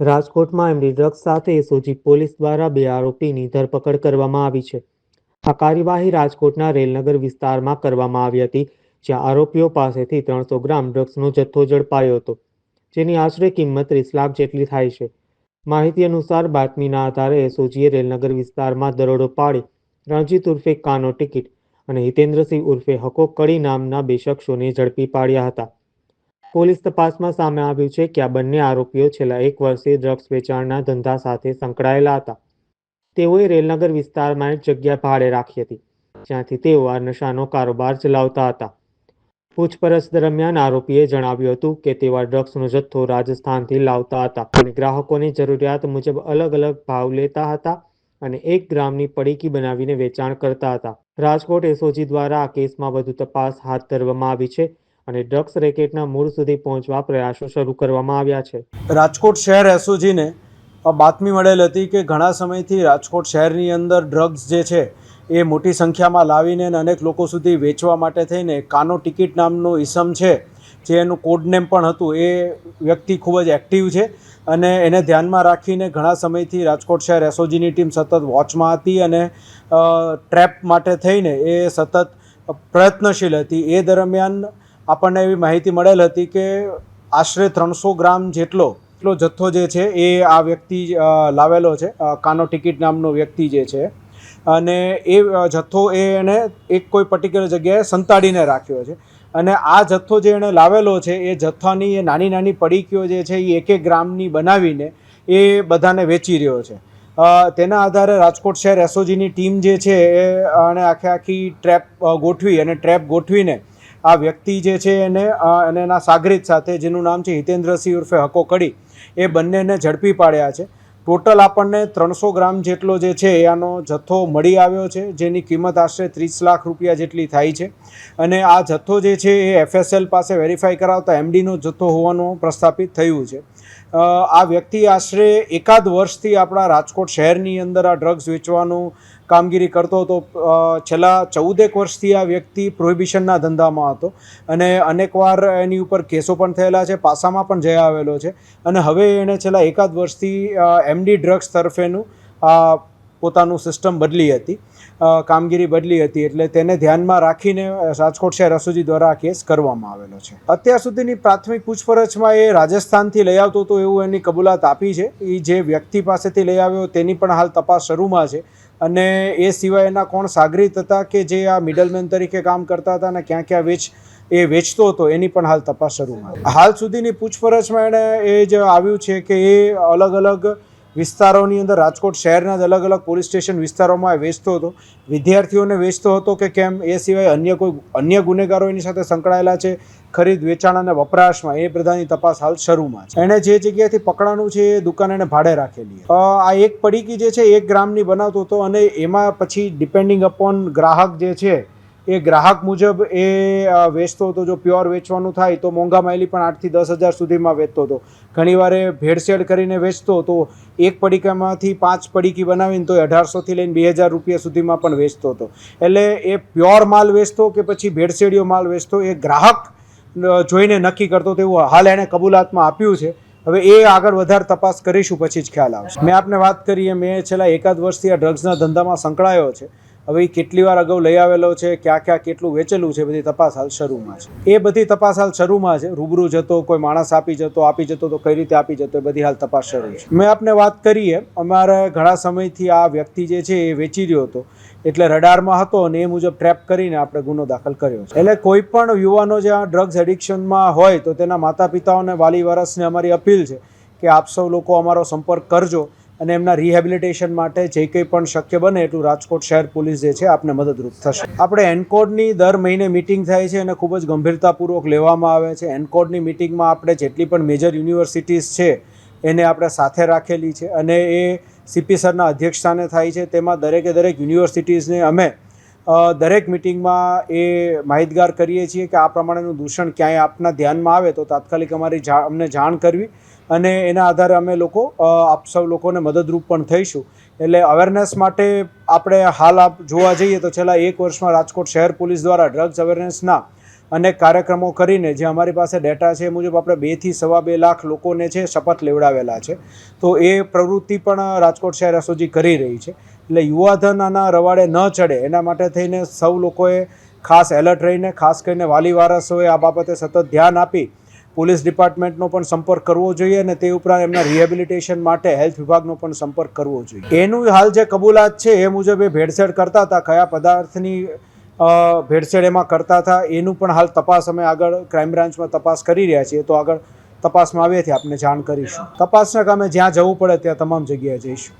રાજકોટમાં MD drugs સાથે SOG police દ્વારા બે આરોપીની ધરપકડ કરવામાં આવી છે. આ કાર્યવાહી રાજકોટના રેલનગર વિસ્તારમાં કરવામાં આવી હતી, જ્યાં આરોપીઓ પાસેથી ત્રણસો ગ્રામ ડ્રગ્સનો જથ્થો ઝડપાયો હતો, જેની આશરે કિંમત ત્રીસ લાખ જેટલી થાય છે. માહિતી અનુસાર બાતમીના આધારે એસઓજીએ રેલનગર વિસ્તારમાં દરોડો પાડી રણજીત ઉર્ફે કાનો ટિકિટ અને હિતેન્દ્રસિંહ ઉર્ફે હકો કડી નામના બે શખ્સોને ઝડપી પાડ્યા હતા. પોલીસ તપાસમાં સામે આવ્યું છે કે આ બંને આરોપીઓ છેલ્લા એક વર્ષથી ડ્રગ્સ વેચાણના ધંધા સાથે સંકળાયેલા હતા. તેઓએ રેલનગર વિસ્તારમાં એક જગ્યા ભાડે રાખી હતી, જ્યાંથી તેઓ આ નશાનો કારોબાર ચલાવતા હતા. પૂછપરછ દરમિયાન આરોપીએ જણાવ્યું હતું કે તેવા ડ્રગ્સનો જથ્થો રાજસ્થાનથી લાવતા હતા અને ગ્રાહકોની જરૂરિયાત મુજબ અલગ અલગ ભાવ લેતા હતા અને એક ગ્રામની પડીકી બનાવીને વેચાણ કરતા હતા. રાજકોટ એસઓજી દ્વારા આ કેસમાં વધુ તપાસ હાથ ધરવામાં આવી છે અને ડ્રગ્સ રેકેટના મૂળ સુધી પહોંચવા પ્રયાસો શરૂ કરવામાં આવ્યા છે. રાજકોટ શહેર એસઓજીને બાતમી મળેલ હતી કે ઘણા સમયથી રાજકોટ શહેરની અંદર ડ્રગ્સ જે છે એ મોટી સંખ્યામાં લાવીને અનેક લોકો સુધી વેચવા માટે થઈને કાનો ટિકિટ નામનો ઇસમ છે, જે એનું કોડનેમ પણ હતું, એ વ્યક્તિ ખૂબ જ એક્ટિવ છે અને એને ધ્યાનમાં રાખીને ઘણા સમયથી રાજકોટ શહેર એસઓજીની ટીમ સતત વોચમાં હતી અને ટ્રેપ માટે થઈને એ સતત પ્રયત્નશીલ હતી. એ દરમિયાન આપણને એવી માહિતી મળેલ હતી કે આશરે ત્રણસો ગ્રામ જેટલો એટલો જથ્થો જે છે એ આ વ્યક્તિ લાવેલો છે. કાનો ટિકિટ નામનો વ્યક્તિ જે છે. અને એ જથ્થો એ એણે એક કોઈ પર્ટિક્યુલર જગ્યાએ સંતાડીને રાખ્યો છે. અને આ જથ્થો જે એણે લાવેલો છે એ જથ્થાની એ નાની નાની પડીકીઓ જે છે એ એક એક ગ્રામની બનાવીને એ બધાને વેચી રહ્યો છે. તેના આધારે રાજકોટ શહેર એસઓજીની ટીમ જે છે એ અને આખે આખી ટ્રેપ ગોઠવી અને ટ્રેપ ગોઠવીને આ વ્યક્તિ જે છે એને અને એના સાગરીત સાથે, જેનું નામ છે હિતેન્દ્રસિંહ ઉર્ફે હકો કડી, એ બંનેને ઝડપી પાડ્યા છે. ટોટલ આપણને ત્રણસો ગ્રામ જેટલો જે છે આનો જથ્થો મળી આવ્યો છે, જેની કિંમત આશરે ત્રીસ લાખ રૂપિયા જેટલી થાય છે. અને આ જથ્થો જે છે એ એફએસએલ પાસે વેરીફાઈ કરાવતા એમડીનો જથ્થો હોવાનું પ્રસ્થાપિત થયું છે. આ વ્યક્તિ આશરે એકાદ વર્ષથી આપણા રાજકોટ શહેરની અંદર આ ડ્રગ્સ વેચવાનું કામગીરી કરતો હતો. છેલ્લા ચૌદેક વર્ષથી આ વ્યક્તિ પ્રોહિબિશનના ધંધામાં હતો અને અનેકવાર એની ઉપર કેસો પણ થયેલા છે, પાસામાં પણ જઈ આવેલો છે. અને હવે એણે છેલ્લા એકાદ વર્ષથી એમડી ડ્રગ્સ તરફેનું પોતાનું સિસ્ટમ બદલી હતી કામગીરી બદલી હતી, એટલે તેને ધ્યાનમાં રાખીને રાજકોટ શહેર એસઓજી દ્વારા આ કેસ કરવામાં આવેલો છે. અત્યાર સુધીની પ્રાથમિક પૂછપરછમાં એ રાજસ્થાનથી લઈ આવતો હતો એવું એની કબૂલાત આપી છે. એ જે વ્યક્તિ પાસેથી લઈ આવ્યો તેની પણ હાલ તપાસ શરૂમાં છે અને એ સિવાય એના કોણ સાગરીત હતા કે જે આ મિડલમેન તરીકે કામ કરતા હતા અને ક્યાં ક્યાં વેચ, એ વેચતો હતો એની પણ હાલ તપાસ શરૂમાં હાલ સુધીની પૂછપરછમાં એણે એ જ આવ્યું છે કે એ અલગ અલગ વિસ્તારોની અંદર રાજકોટ શહેરના જ અલગ અલગ પોલીસ સ્ટેશન વિસ્તારોમાં વેચતો હતો. વિદ્યાર્થીઓને વેચતો હતો કે કેમ? એ સિવાય અન્ય કોઈ અન્ય ગુનેગારો એની સાથે સંકળાયેલા છે. ખરીદ, વેચાણ અને વપરાશમાં એ બધાની તપાસ હાલ શરૂમાં છે. એણે જે જગ્યાએથી પકડાનું છે એ દુકાન એને ભાડે રાખેલી આ એક પડીકી જે છે એક ગ્રામની બનાવતો હતો અને એમાં પછી ડિપેન્ડિંગ અપોન ગ્રાહક જે છે એ ગ્રાહક મુજબ એ વેચતો હતો, જો પ્યોર વેચવાનું થાય તો મોંઘા માયલી પણ આઠથી દસ હજાર સુધીમાં વેચતો હતો. ઘણીવાર એ ભેળસેળ કરીને વેચતો તો એક પડીકામાંથી પાંચ પડીકી બનાવીને તો અઢારસોથી લઈને બે હજાર રૂપિયા સુધીમાં પણ વેચતો હતો. એટલે એ પ્યોર માલ વેચતો કે પછી ભેળસેળીઓ માલ વેચતો એ ગ્રાહક જોઈને નક્કી કરતો તેવું હાલ એણે કબૂલાતમાં આપ્યું છે. હવે એ આગળ વધારે તપાસ કરીશું, પછી જ ખ્યાલ આવશે. મેં આપને વાત કરીએ મેં છેલ્લા એકાદ વર્ષથી આ ડ્રગ્સના ધંધામાં સંકળાયો છે. હવે એ કેટલી વાર અગાઉ લઈ આવેલો છે, ક્યાં ક્યાં કેટલું વેચેલું છે બધી તપાસ હાલ શરૂમાં છે. એ બધી તપાસ હાલ શરૂમાં છે. રૂબરૂ જતો, કોઈ માણસ આપી જતો આપી જતો, તો કઈ રીતે આપી જતો, એ બધી હાલ તપાસ શરૂ છે. મેં આપને વાત કરીએ, અમારે ઘણા સમયથી આ વ્યક્તિ જે છે એ વેચી રહ્યો હતો. એટલે રડારમાં હતો અને એ મુજબ ટ્રેપ કરીને આપણે ગુનો દાખલ કર્યો છે. એટલે કોઈ પણ યુવાનો જે આ ડ્રગ્સ એડિક્શનમાં હોય તો તેના માતા પિતાઓને વાલી વરસને અમારી અપીલ છે કે આપ સૌ લોકો અમારો સંપર્ક કરજો. અને એમના રિહેબિલિટેશન માટે જે કંઈ પણ શક્ય બને એટલું રાજકોટ શહેર પોલીસ જે છે આપને મદદરૂપ થશે. આપણે એનકોડની દર મહિને મિટિંગ થાય છે અને ખૂબ જ ગંભીરતાપૂર્વક લેવામાં આવે છે. એનકોડની મિટિંગમાં આપણે જેટલી પણ મેજર યુનિવર્સિટીઝ છે, એને આપણે સાથે રાખેલી છે અને એ સીપી સરના અધ્યક્ષસ્થાને થાય છે. તેમાં દરેકે દરેક યુનિવર્સિટીઝને અમે દરેક મિટિંગમાં એ માહિતગાર કરીએ છીએ કે આ પ્રમાણેનું દૂષણ ક્યાંય આપના ધ્યાનમાં આવે તો તાત્કાલિક અમારી અમને જાણ કરવી અને એના આધારે અમે લોકો આપ સૌ લોકોને મદદરૂપ પણ થઈશું. એટલે અવેરનેસ માટે આપણે હાલ આપ જોવા જઈએ તો છેલ્લા એક વર્ષમાં રાજકોટ શહેર પોલીસ દ્વારા ડ્રગ્સ અવેરનેસના અનેક કાર્યક્રમો કરીને જે અમારી પાસે ડેટા છે એ મુજબ આપણે બેથી સવા બે લાખ લોકોને છે શપથ લેવડાવેલા છે. તો એ પ્રવૃત્તિ પણ રાજકોટ શહેર એસઓજી કરી રહી છે. એટલે યુવાધન આના રવાડે ન ચડે એના માટે થઈને સૌ લોકોએ ખાસ એલર્ટ રહીને, ખાસ કરીને વાલી વારસોએ આ બાબતે સતત ધ્યાન આપી પોલીસ ડિપાર્ટમેન્ટનો પણ સંપર્ક કરવો જોઈએ અને તે ઉપરાંત એમના રિહેબિલિટેશન માટે હેલ્થ વિભાગનો પણ સંપર્ક કરવો જોઈએ. એનું હાલ જે કબૂલાત છે એ મુજબ એ ભેળસેળ કરતા હતા. કયા પદાર્થની ભેળસેળ એમાં કરતા હતા. એનું પણ હાલ તપાસ અમે આગળ ક્રાઇમ બ્રાન્ચમાં તપાસ કરી રહ્યા છીએ. તો આગળ તપાસમાં આવ્યાથી આપને જાણ કરીશું. તપાસના કામે જ્યાં જવું પડે ત્યાં તમામ જગ્યાએ જઈશું.